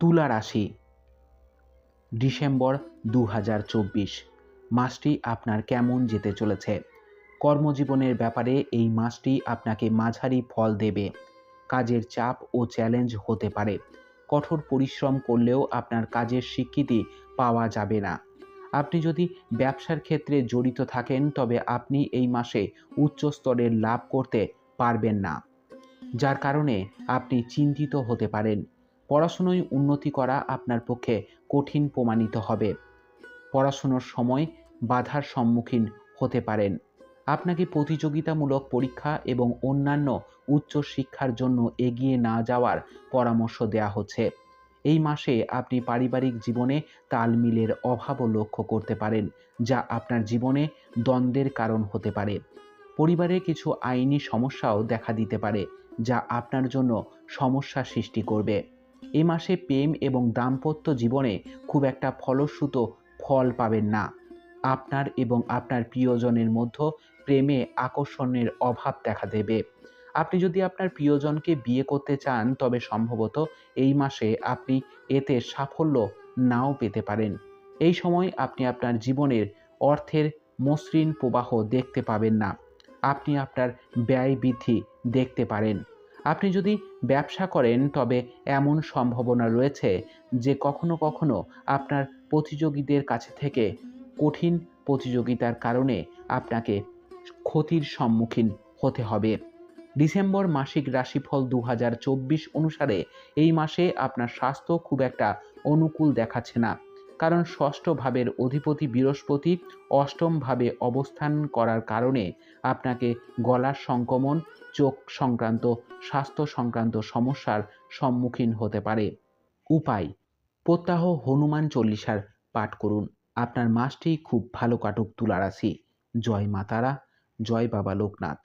তুলা রাশি। ডিসেম্বর দু হাজার চব্বিশ। মাসটি আপনার কেমন যেতে চলেছে? কর্মজীবনের ব্যাপারে এই মাসটি আপনাকে মাঝারি ফল দেবে। কাজের চাপ ও চ্যালেঞ্জ হতে পারে। কঠোর পরিশ্রম করলেও আপনার কাজের স্বীকৃতি পাওয়া যাবে না। আপনি যদি ব্যবসার ক্ষেত্রে জড়িত থাকেন, তবে আপনি এই মাসে উচ্চ স্তরের লাভ করতে পারবেন না। যার কারণে আপনি চিন্তিত হতে পারেন। পড়াশুনোয় উন্নতি করা আপনার পক্ষে কঠিন প্রমাণিত হবে। পড়াশুনোর সময় বাধার সম্মুখীন হতে পারেন। আপনাকে প্রতিযোগিতামূলক পরীক্ষা এবং অন্যান্য উচ্চ শিক্ষার জন্য এগিয়ে না যাওয়ার পরামর্শ দেওয়া হচ্ছে। এই মাসে আপনি পারিবারিক জীবনে তালমিলের অভাবও লক্ষ্য করতে পারেন, যা আপনার জীবনে দ্বন্দ্বের কারণ হতে পারে। পরিবারে কিছু আইনি সমস্যাও দেখা দিতে পারে, যা আপনার জন্য সমস্যা সৃষ্টি করবে। এই মাসে প্রেম এবং দাম্পত্য জীবনে খুব একটা ফলশ্রুত ফল পাবেন না। আপনার এবং আপনার প্রিয়জনের মধ্যে প্রেমে আকর্ষণের অভাব দেখা দেবে। আপনি যদি আপনার প্রিয়জনকে বিয়ে করতে চান, তবে সম্ভবত এই মাসে আপনি এতে সাফল্য নাও পেতে পারেন। এই সময় আপনি আপনার জীবনের অর্থের মসৃণ প্রবাহ দেখতে পাবেন না। আপনি আপনার ব্যয় বৃদ্ধি দেখতে পারেন। আপনি যদি ব্যবসা করেন, তবে এমন সম্ভাবনা রয়েছে যে কখনো কখনো আপনার প্রতিযোগীদের কাছে থেকে কঠিন প্রতিযোগিতার কারণে আপনাকে ক্ষতির সম্মুখীন হতে হবে। ডিসেম্বর মাসিক রাশিফল দু হাজার চব্বিশ অনুসারে এই মাসে আপনার স্বাস্থ্য খুব একটা অনুকূল দেখাচ্ছে না। কারণ ষষ্ঠ ভাবের অধিপতি বৃহস্পতি অষ্টম ভাবে অবস্থান করার কারণে আপনাকে গলার সংক্রমণ, চোখ সংক্রান্ত, স্বাস্থ্য সংক্রান্ত সমস্যার সম্মুখীন হতে পারে। উপায়, প্রত্যাহ হনুমান চল্লিশার পাঠ করুন। আপনার মাসটি খুব ভালো কাটুক তুলা রাশি জয় মাতারা জয় বাবা লোকনাথ।